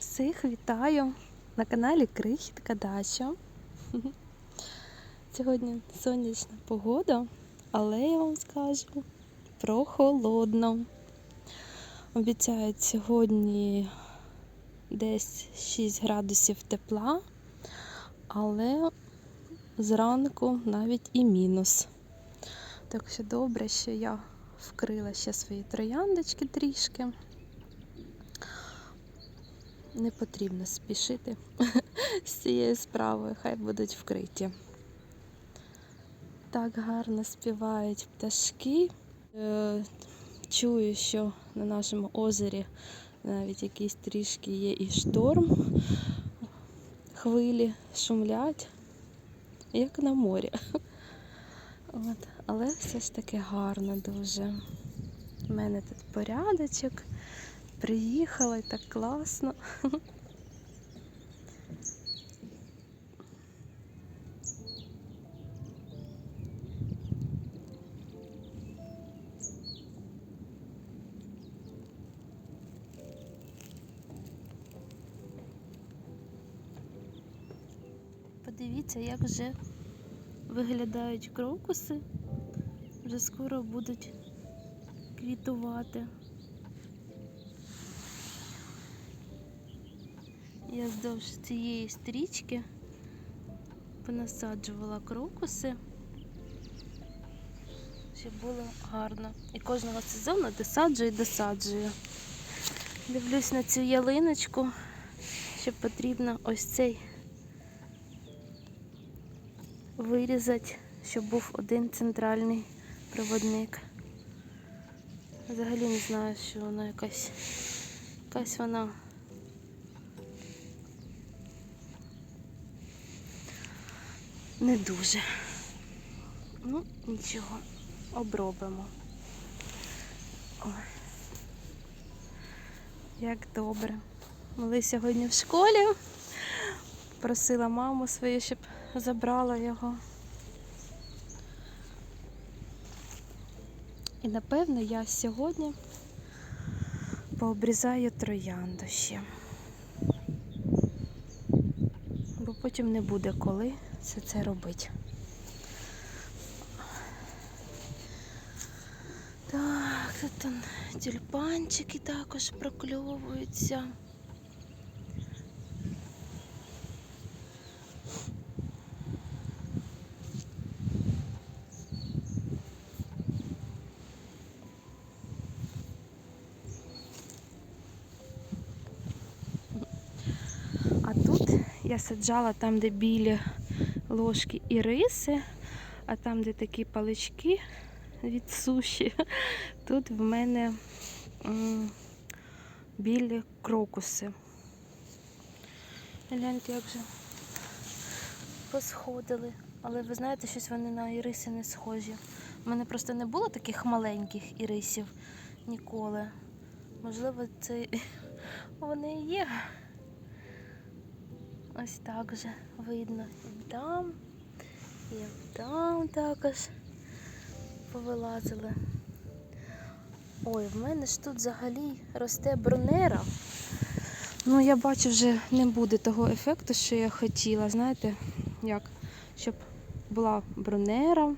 Всіх вітаю на каналі Крихітка Дача. Сьогодні сонячна погода, але я вам скажу прохолодно. Обіцяють сьогодні десь 6 градусів тепла, але зранку навіть і мінус. Так що добре, що я вкрила ще свої трояндочки трішки. Не потрібно спішити з цією справою, хай будуть вкриті. Так гарно співають пташки. Е, Чую, що на нашому озері навіть якийсь трішки є і шторм. Хвилі шумлять, як на морі. От. Але все ж таки гарно дуже. У мене тут порядочок. Приїхала і так класно. Подивіться, як вже виглядають крокуси. Вже скоро будуть квітувати. Я вздовж цієї стрічки понасаджувала крокуси, щоб було гарно. І кожного сезону досаджую досаджую. Дивлюсь на цю ялиночку, що потрібно ось цей вирізати, щоб був один центральний проводник. Взагалі не знаю, що вона якась, якась вона. Не дуже. Ну, нічого, обробимо. Ой. Як добре. Були сьогодні в школі. Просила маму свою, щоб забрала його. І напевно я сьогодні пообрізаю троянду ще. Бо потім не буде коли все це робити. Так, тут тюльпанчики також прокльовуються. А тут я саджала там, де білі ложки і риси, а там, де такі палички від суші, тут в мене білі крокуси. Гляньте, як же посходили. Але ви знаєте, щось вони на іриси не схожі. У мене просто не було таких маленьких ірисів ніколи. Можливо, це вони і є. Ось так же видно. І там, і там також повилазили. Ой, в мене ж тут взагалі росте бронера. Ну, я бачу, вже не буде того ефекту, що я хотіла. Знаєте, як? Щоб була бронера,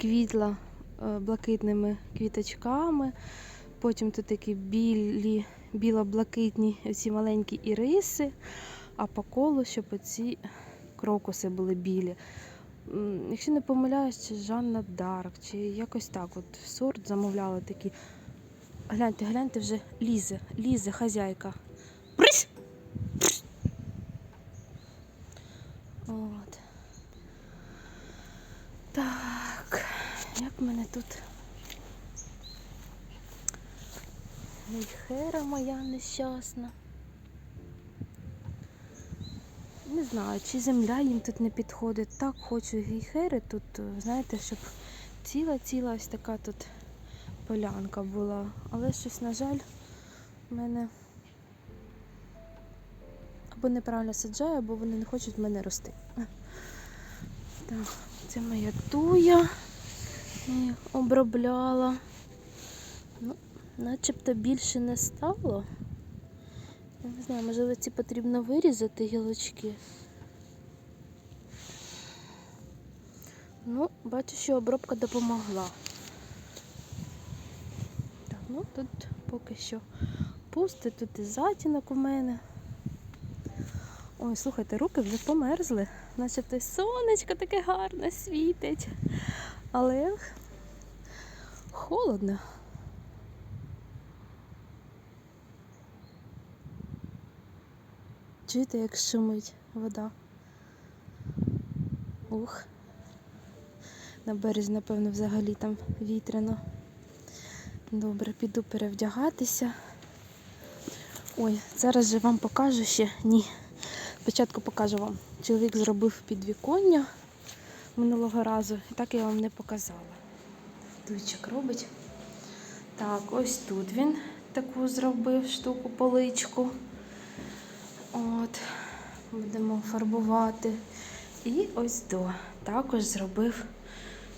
квітла е, блакитними квіточками, потім тут такі білі, біло-блакитні ці маленькі іриси, а по колу, щоб оці крокуси були білі. Якщо не помиляюсь, чи Жанна Дарк, чи якось так. От сорт замовляла такі. Гляньте, гляньте, вже лізе, лізе хазяйка. Брись! От. Так, як в мене тут гейхера моя нещасна. Не знаю, чи земля їм тут не підходить. Так хочу гейхери тут, е, знаєте, щоб ціла-ціла ось така тут полянка була. Але щось, на жаль, в мене або неправильно саджаю, або вони не хочуть в мене рости. Так, це моя туя. Обробляла. Ну, начебто більше не стало. Не знаю, можливо, ці потрібно вирізати гілочки. Ну, бачу, що обробка допомогла. Так, ну тут поки що пусто, тут і затінок у мене. Ой, слухайте, руки вже померзли, начебто сонечко таке гарне світить. Але холодно. Чуєте, як шумить вода? Ух. На березі, напевно, взагалі там вітряно. Добре, піду перевдягатися. Ой, зараз же вам покажу ще. Ні. Спочатку покажу вам. Чоловік зробив підвіконня минулого разу, і так я вам не показала. Дуйчик робить. Так, ось тут він таку зробив штуку, поличку. От, будемо фарбувати. І ось до. Також зробив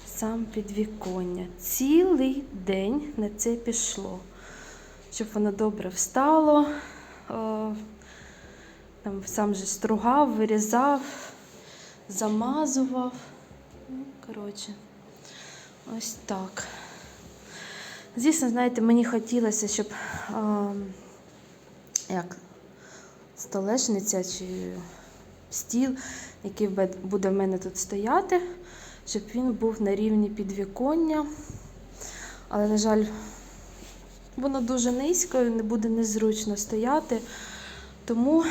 сам підвіконня. Цілий день на це пішло. Щоб воно добре встало. Там сам же стругав, вирізав, замазував. Ну, коротше, ось так. Звісно, знаєте, мені хотілося, щоб а, як столешниця чи стіл, який буде в мене тут стояти, щоб він був на рівні підвіконня. Але, на жаль, воно дуже низько і не буде незручно стояти. Тому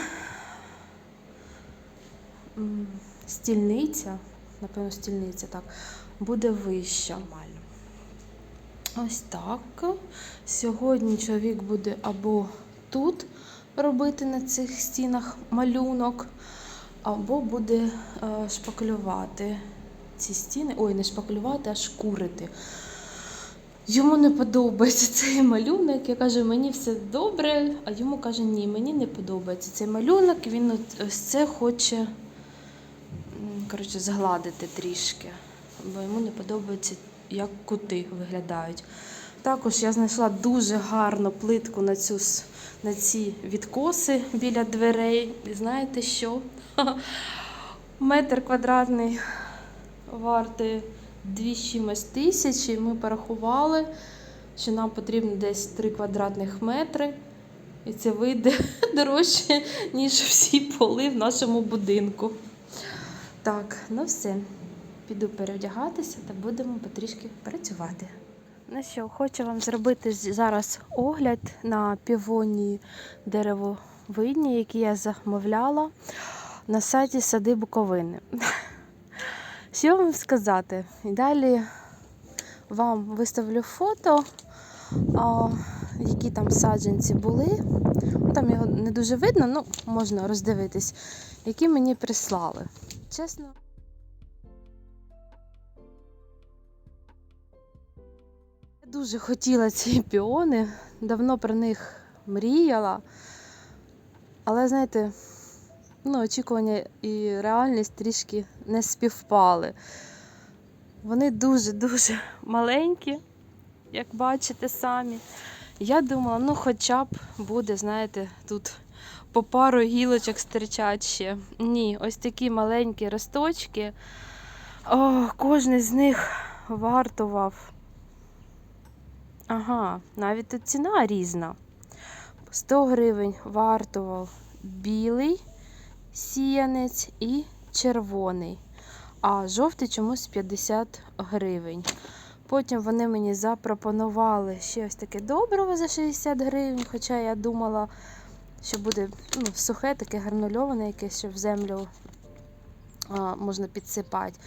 стільниця, напевно, стільниця так, буде вища. Ось так. Сьогодні чоловік буде або тут робити на цих стінах малюнок, або буде е, шпаклювати ці стіни. Ой, не шпаклювати, а шкурити. Йому не подобається цей малюнок. Я кажу, мені все добре, а йому каже, ні, мені не подобається цей малюнок. Він ось це хоче коротше, згладити трішки, бо йому не подобається, як кути виглядають. Також я знайшла дуже гарну плитку на, цю, на ці відкоси біля дверей. І знаєте що? Метр квадратний вартий дві з чимось тисячі. Ми порахували, що нам потрібно десь 3 квадратних метри. І це вийде дорожче, ніж всі поли в нашому будинку. Так, ну все. Піду перевдягатися та будемо потрішки працювати. Ну що, хочу вам зробити зараз огляд на півонії деревовидні, які я замовляла на сайті Сади Буковини. Що вам сказати? І далі вам виставлю фото, які там саджанці були. Там його не дуже видно, ну можна роздивитись, які мені прислали. Чесно. Дуже хотіла ці піони, давно про них мріяла. Але знаєте, ну, очікування і реальність трішки не співпали. Вони дуже-дуже маленькі, як бачите самі. Я думала, ну хоча б буде, знаєте, тут по пару гілочок стирчать ще. Ні, ось такі маленькі росточки. О, кожен з них вартував. Ага, навіть тут ціна різна. 100 гривень вартував білий сіянець і червоний, а жовтий чомусь 50 гривень. Потім вони мені запропонували ще ось таке добриво за 60 гривень, хоча я думала, що буде ну, сухе, таке гранульоване, якесь, що в землю а, можна підсипати.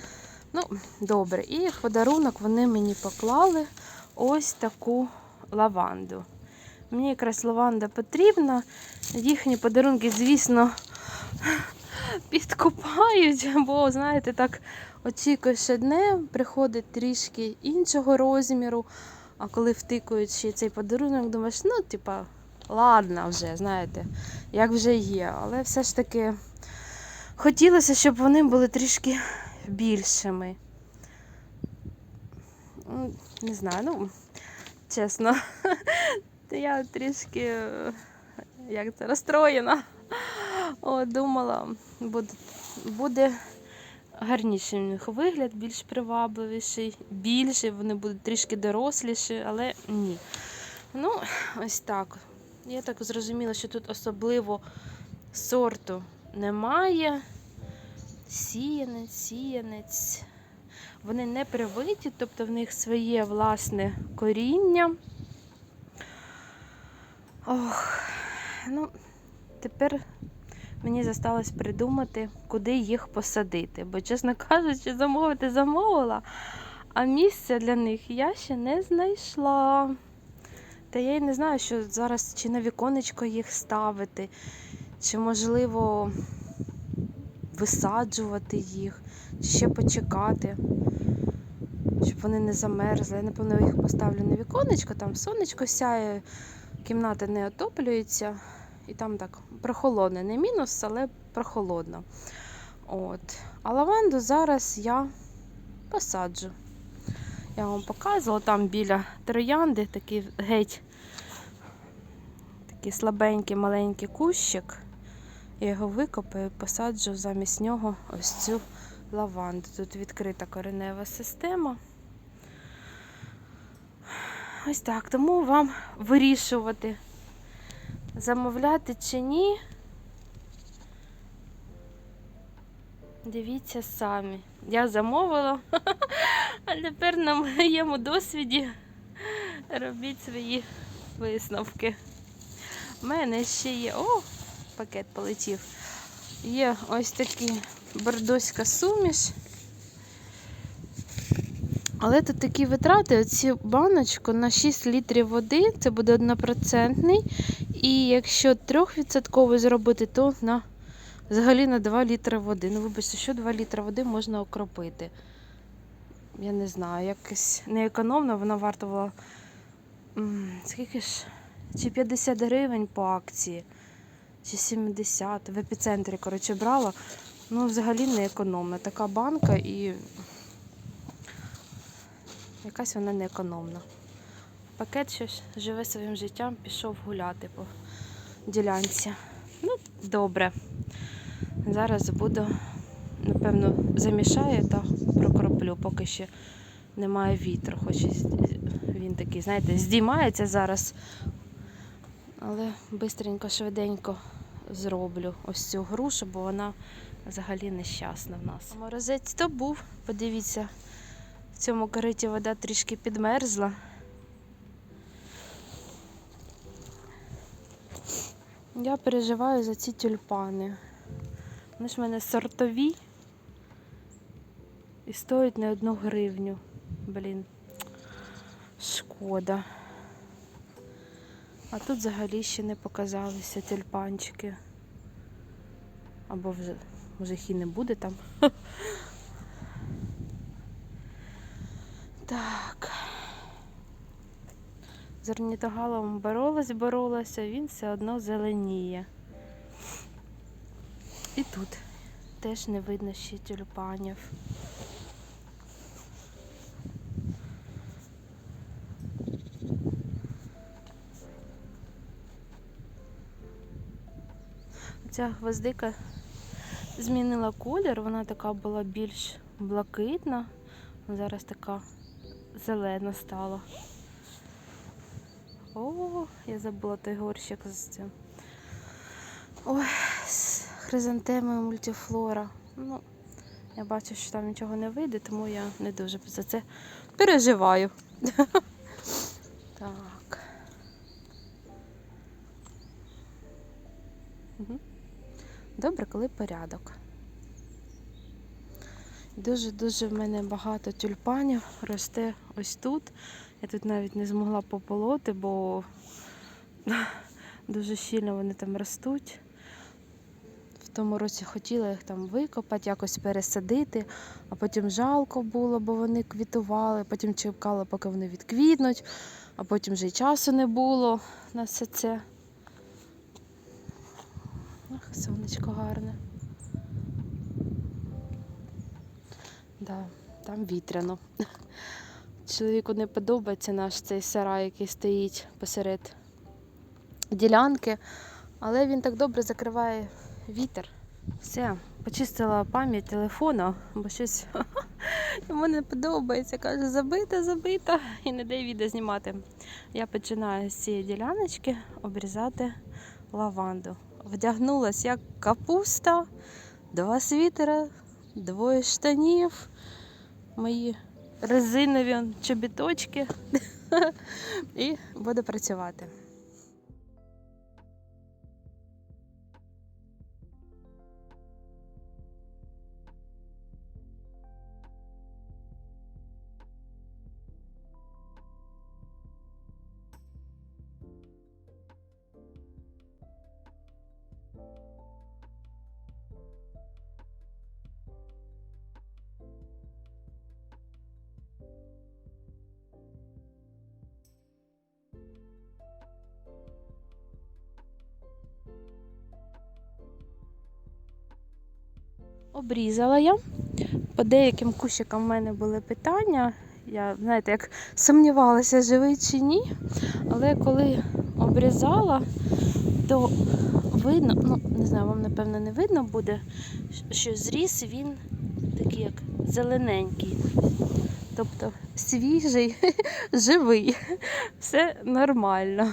Ну, добре. І подарунок вони мені поклали ось таку лаванду. Мені якраз лаванда потрібна. Їхні подарунки, звісно, підкупають, бо, знаєте, так очікуєш одне, приходить трішки іншого розміру. А коли втикують ще цей подарунок, думаєш, ну, типа, ладно вже, знаєте, як вже є. Але все ж таки хотілося, щоб вони були трішки більшими. Не знаю, ну, чесно, я трішки як це розстроєна. О, думала, буде, буде гарніший в них вигляд, більш привабливіший, більший, вони будуть трішки доросліші, але ні. Ну, ось так. Я так зрозуміла, що тут особливо сорту немає. Сіянець, сіянець. Вони не привиті, тобто в них своє власне коріння. Ох, ну, тепер мені зосталось придумати, куди їх посадити. Бо, чесно кажучи, замовити замовила, а місця для них я ще не знайшла. Та я й не знаю, що зараз чи на віконечко їх ставити, чи можливо висаджувати їх, ще почекати, щоб вони не замерзли. Я, напевно, їх поставлю на віконечко, там сонечко сяє, кімната не отоплюється, і там так прохолодно. Не мінус, але прохолодно. От. А лаванду зараз я посаджу. Я вам показувала там біля троянди такий геть такий слабенький маленький кущик. Я його викопаю, посаджу замість нього ось цю лаванду. Тут відкрита коренева система. Ось так. Тому вам вирішувати, замовляти чи ні. Дивіться самі. Я замовила, а тепер на моєму досвіді робіть свої висновки. У мене ще є. О, пакет полетів. Є ось такий бордоська суміш. Але тут такі витрати, оці баночку на 6 літрів води, це буде 1%. І якщо 3% зробити, то на взагалі на 2 літри води. Ну, вибачте, що 2 літри води можна окропити. Я не знаю, якось неекономно, вона вартувала. Скільки ж? Чи 50 гривень по акції, чи 70. В епіцентрі, коротше, брала. Ну, взагалі не економна. Така банка і якась вона не економна. Пакет щось живе своїм життям, пішов гуляти по ділянці. Ну, добре. Зараз буду, напевно, замішаю та прокроплю, поки ще немає вітру. Хоч він такий, знаєте, здіймається зараз. Але бистренько, швиденько зроблю ось цю грушу, бо вона взагалі нещасна в нас. Морозець то був, подивіться, в цьому кориті вода трішки підмерзла. Я переживаю за ці тюльпани. Вони ж в мене сортові і стоять не одну гривню. Блін, шкода. А тут взагалі ще не показалися тюльпанчики. Або вже, може їх не буде там. Так. З орнітогалом боролась, боролася, він все одно зеленіє. І тут теж не видно ще тюльпанів. Ця гвоздика змінила колір, вона така була більш блакитна, зараз така зелена стала. О, я забула той горщик з цим. Ой, з хризантемою мультифлора. Ну, я бачу, що там нічого не вийде, тому я не дуже за це переживаю. Так. Добре, коли порядок. Дуже-дуже в мене багато тюльпанів росте ось тут. Я тут навіть не змогла пополоти, бо дуже щільно вони там ростуть. В тому році хотіла їх там викопати, якось пересадити, а потім жалко було, бо вони квітували, потім чекала, поки вони відквітнуть, а потім вже й часу не було на все це. Ах, сонечко гарне. Да, там вітряно. Чоловіку не подобається наш цей сарай, який стоїть посеред ділянки. Але він так добре закриває вітер. Все, почистила пам'ять телефону, бо щось йому не подобається. Каже, забита, забита і не дає відео знімати. Я починаю з цієї діляночки обрізати лаванду. Вдягнулась як капуста, два світера, двоє штанів, мої резинові чобіточки і буду працювати. Обрізала я. По деяким кущикам в мене були питання. Я, знаєте, як сумнівалася, живий чи ні. Але коли обрізала, то видно, ну не знаю, вам напевно не видно буде, що зріс він такий як зелененький. Тобто свіжий, живий, все нормально.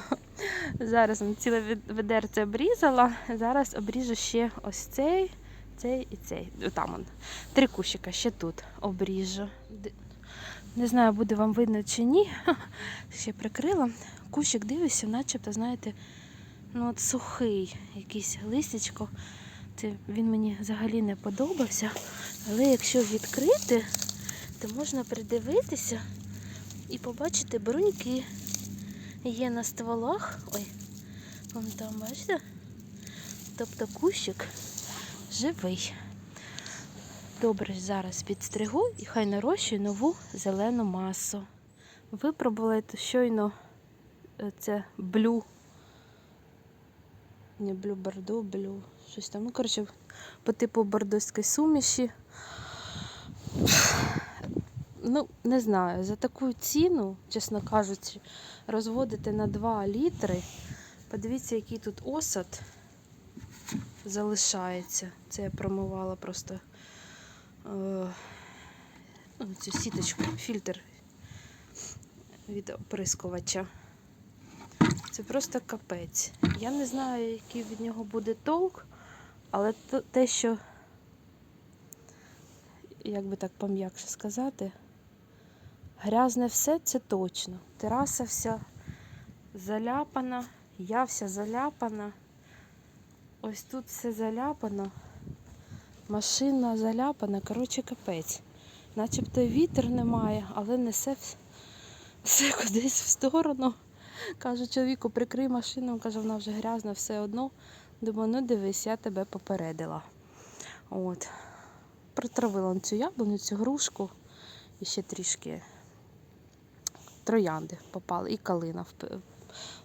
Зараз ціле ведерце обрізала. Зараз обріжу ще ось цей, цей і цей. Там он. Три кущика ще тут обріжу. Не знаю, буде вам видно чи ні. Ще прикрила. Кущик дивишся, начебто, знаєте, ну от сухий якийсь листячко. Це він мені взагалі не подобався. Але якщо відкрити, то можна придивитися і побачити бруньки. Є на стволах. Ой, вон там, бачите? Тобто кущик живий. Добре, зараз підстригу і хай нарощує нову зелену масу. Випробувала щойно е, це блю. Не блю бордо, блю. Щось там. Ну, коротше, по типу бордоської суміші. Ну, не знаю, за таку ціну, чесно кажучи, розводити на 2 літри. Подивіться, який тут осад залишається. Це я промивала просто е, ну, цю сіточку, фільтр від оприскувача. Це просто капець. Я не знаю, який від нього буде толк, але те, що, як би так пом'якше сказати, грязне все це точно. Тераса вся заляпана, я вся заляпана. Ось тут все заляпано. Машина заляпана, коротше, капець. Начебто вітер немає, але несе все кудись в сторону. Кажу чоловіку, прикрий машину, каже, вона вже грязна все одно. Думаю, ну дивись, я тебе попередила. От. Протравила цю яблуню, цю грушку і ще трішки троянди попали, і калина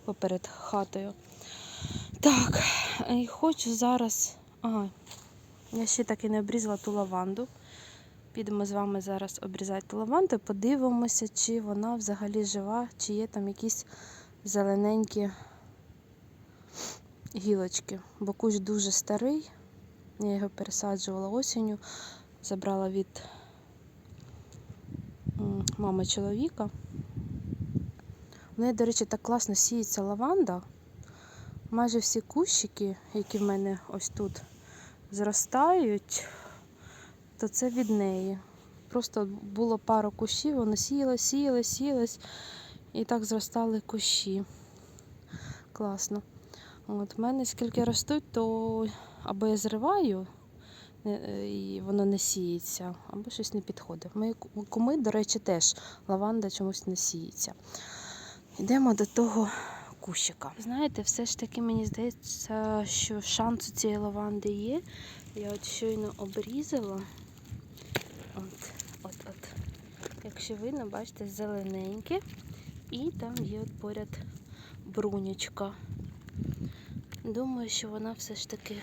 поперед хатою. Так, і хочу зараз. Ага, я ще так і не обрізала ту лаванду. Підемо з вами зараз обрізати лаванду, подивимося, чи вона взагалі жива, чи є там якісь зелененькі гілочки. Бо кущ дуже старий. Я його пересаджувала осінню, забрала від мами чоловіка. В неї, до речі, так класно сіється лаванда. Майже всі кущики, які в мене ось тут зростають, то це від неї. Просто було пару кущів, воно сіялось, сіялось, сіялось, і так зростали кущі. Класно. От, в мене скільки ростуть, то або я зриваю, е, і воно не сіється, або щось не підходить. Мої куми, до речі, теж лаванда чомусь не сіється. Йдемо до того кущика. Знаєте, все ж таки мені здається, що шанс у цієї лаванди є. Я от щойно обрізала. От, от, от. Якщо видно, бачите, зелененьке. І там є от поряд брунючка. Думаю, що вона все ж таки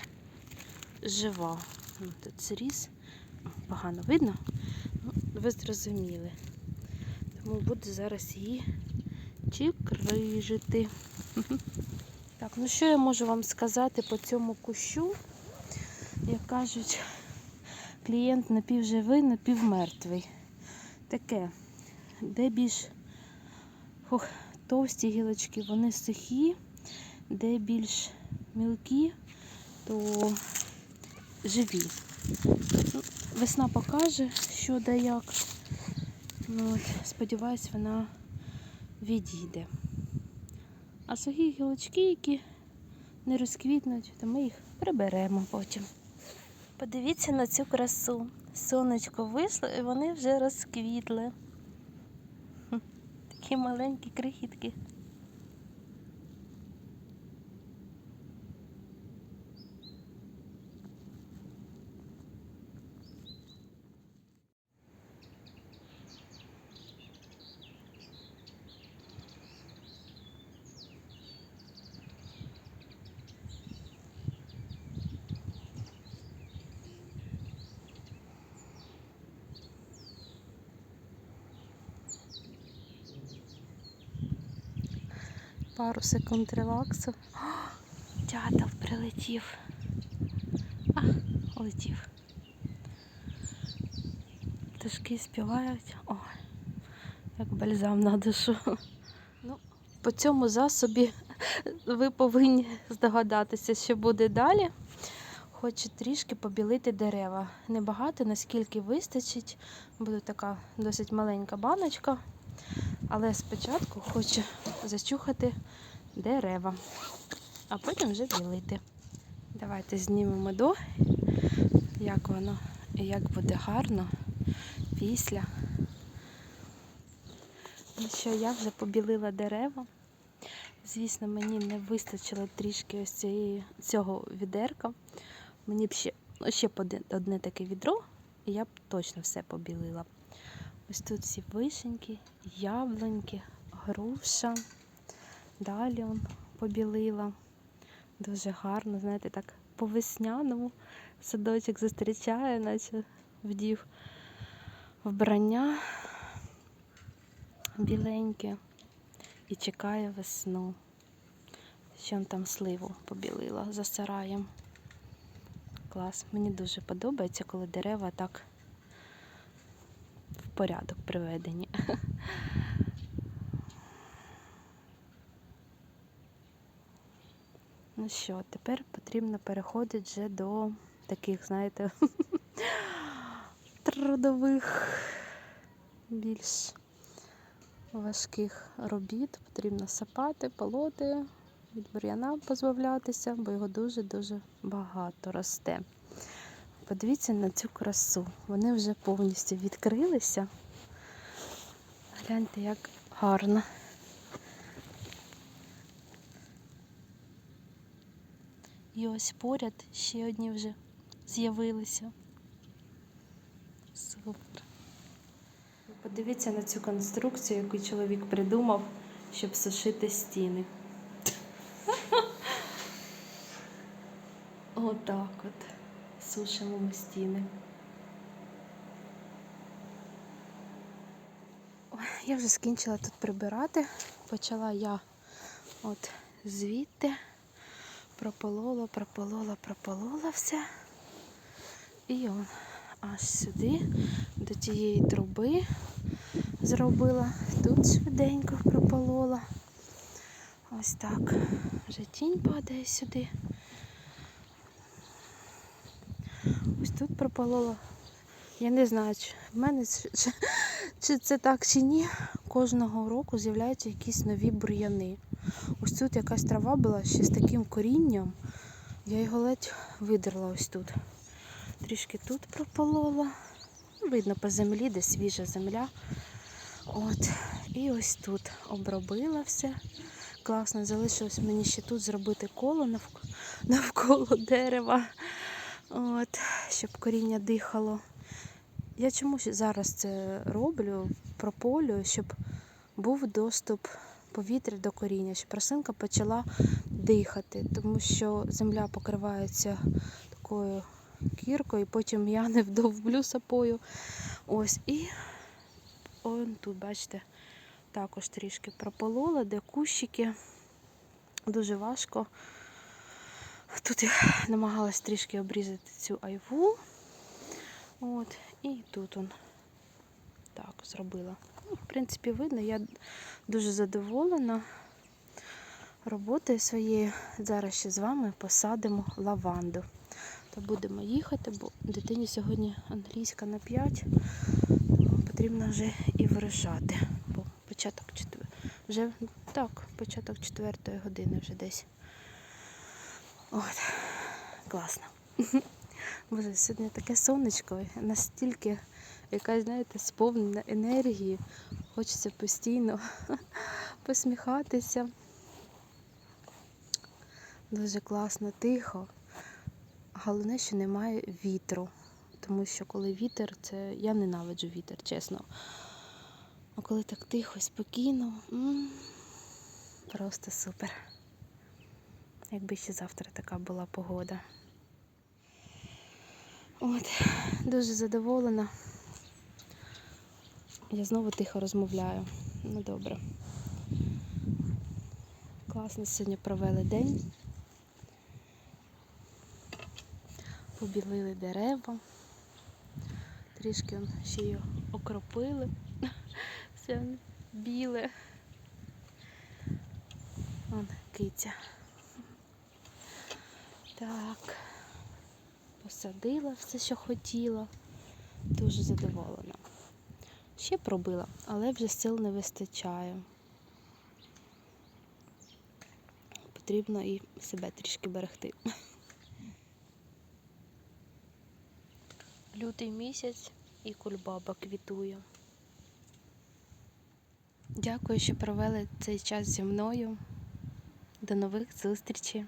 жива. Тут зріз. Погано видно. Ну, ви зрозуміли. Тому буду зараз її чикрижити. Так, ну що я можу вам сказати по цьому кущу? Як кажуть, клієнт напівживий, напівмертвий. Таке, де більш ох, товсті гілочки, вони сухі, де більш мілкі, то живі. Ну, Весна покаже, що да як. Ну, от, сподіваюсь, вона відійде. А сухі гілочки, які не розквітнуть, то ми їх приберемо потім. Подивіться на цю красу. Сонечко вийшло і вони вже розквітли. Такі маленькі крихітки. Пару секунд релаксу. О, дятел прилетів. А, летів. Пташки співають. Ой, як бальзам на душу. Ну, по цьому засобі ви повинні здогадатися, що буде далі. Хочу трішки побілити дерева. Небагато, наскільки вистачить. Буде така досить маленька баночка. Але спочатку хочу зачухати дерева, а потім вже білити. Давайте знімемо до, як воно і як буде гарно після. Що, я вже побілила дерева. Звісно, мені не вистачило трішки ось цієї, цього відерка. Мені б ще, ну, ще одне таке відро, і я б точно все побілила. Ось тут всі вишеньки, яблуньки, груша. Далі он побілила. Дуже гарно, знаєте, так по-весняному садочок зустрічає, наче вдів вбрання біленьке і чекає весну. Ще он там сливу побілила за сараєм. Клас. Мені дуже подобається, коли дерева так в порядок приведені. Ну що, тепер потрібно переходити вже до таких, знаєте, трудових, більш важких робіт. Потрібно сапати, полоти, від бур'яна позбавлятися, бо його дуже-дуже багато росте. Подивіться на цю красу. Вони вже повністю відкрилися. Гляньте, як гарно. І ось поряд ще одні вже з'явилися. Супер. Подивіться на цю конструкцію, яку чоловік придумав, щоб сушити стіни. Отак от. Сушимо ми стіни. Я вже скінчила тут прибирати. Почала я от звідти. Прополола, прополола, прополола все. І он аж сюди, до тієї труби зробила. Тут швиденько прополола. Ось так. Вже тінь падає сюди. Ось тут прополола. Я не знаю, чи в мене чи, чи, це так чи ні. Кожного року з'являються якісь нові бур'яни. Ось тут якась трава була ще з таким корінням. Я його ледь видерла ось тут. Трішки тут прополола. Ну, Видно по землі, де свіжа земля. От. І ось тут обробила все. Класно, залишилось мені ще тут зробити коло навколо дерева. От, щоб коріння дихало. Я чомусь зараз це роблю, прополюю, щоб був доступ повітря до коріння, щоб рослинка почала дихати, тому що земля покривається такою кіркою, потім я не вдовблю сапою. Ось і он тут, бачите, також трішки прополола, де кущики. дуже важко. Тут я намагалась трішки обрізати цю айву. От, і тут он так зробила. Ну, в принципі, видно, я дуже задоволена роботою своєю. Зараз ще з вами посадимо лаванду. То будемо їхати, бо дитині сьогодні англійська на 5. Тому потрібно вже і вирушати. Бо початок четвер... вже так, початок четвертої години вже десь. От, класно. Боже, сьогодні таке сонечко, настільки якась, знаєте, сповнена енергії. Хочеться постійно посміхатися. Дуже класно, тихо. Головне, що немає вітру. Тому що коли вітер, це я ненавиджу вітер, чесно. А коли так тихо спокійно, просто супер. Якби ще завтра така була погода. От, дуже задоволена. Я знову тихо розмовляю. Ну добре. Класно сьогодні провели день. Побілили дерева. Трішки ще й окропили. Все біле. Вон киця. Так. Посадила все, що хотіла. Дуже задоволена. Ще пробила, але вже сил не вистачає. Потрібно і себе трішки берегти. Лютий місяць і кульбаба квітує. Дякую, що провели цей час зі мною. До нових зустрічей!